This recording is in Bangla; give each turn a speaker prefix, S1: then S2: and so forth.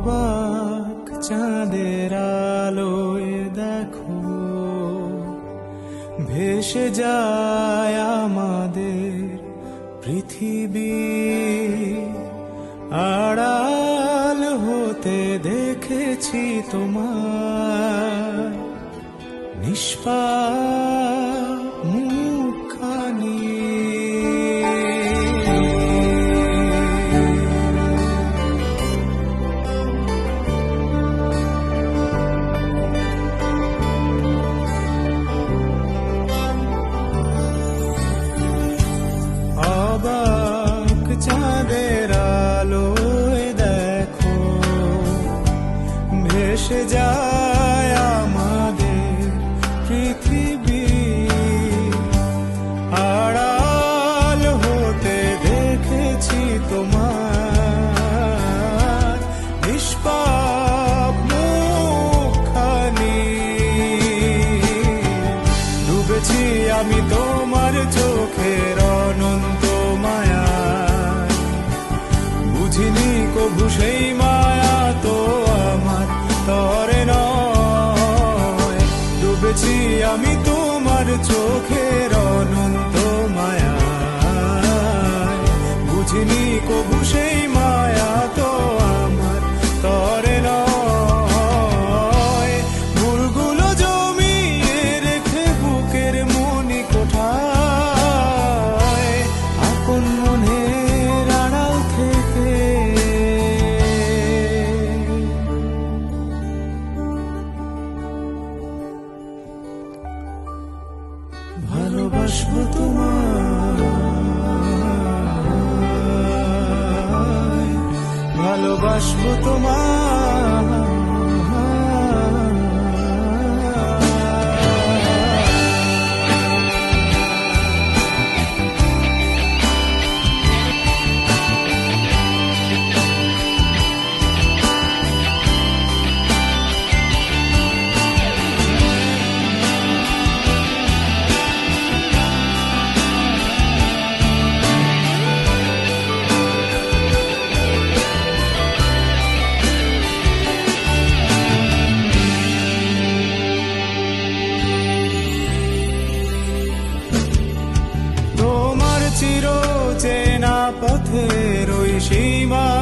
S1: অবাক চাঁদের আলোয় দেখো ভেসে যায় আমাদের পৃথিবী। আড়াল হতে দেখেছি তোমার নিষ্পা ভেসে যায় আমাদের পৃথিবী। আড়াল হতে দেখেছি তোমার নিষ্পাপ মুখখানি। ডুবেছি আমি তোমার চোখের অনন্ত মায়া বুঝিনি কভু সেই আমি তোমার চোখের ভালোবাসবো তোমায় ভালোবাসবো তোমায়। পথের ওই সীমা